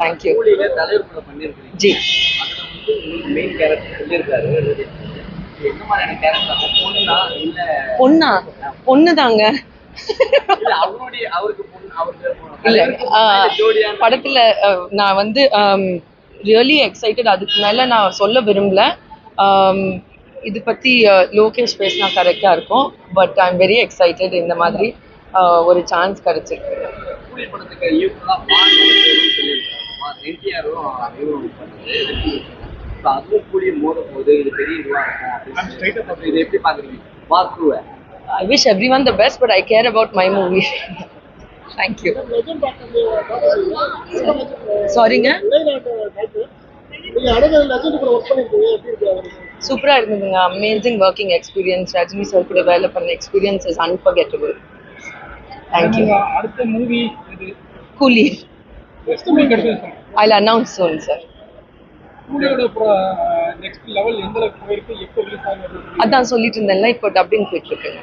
Thank you கூட பண்ணியிருக்கீங்க G. பொண்ணா பொண்ணா? தாங்க. இல்ல படத்துல நான் வந்து ரியலி எக்ஸைட்டட் அதுக்கு மேல நான் சொல்ல விரும்பல. இது பத்தி லோகேஷ் பேசினா கரெக்டா இருக்கும். But I am very excited இந்த மாதிரி ஒரு சான்ஸ் கிடைச்சிருக்கு. அதுவும் கூலி மோத போது இது பெரிய இதுவா இருக்கும் அப்படின்னு இது எப்படி பாக்குறீங்க வாக்குவ I wish everyone the best but I care about my movie thank you சாரிங்க சூப்பரா இருந்ததுங்க amazing working experience Rajini sir கூட வேலை பண்ண experience is unforgettable thank you அடுத்த movie Coolie I announce zone sir அதான் சொல்லிட்டு இருந்தேன்ல இப்போ டப்பிங் போயிட்டு இருக்குங்க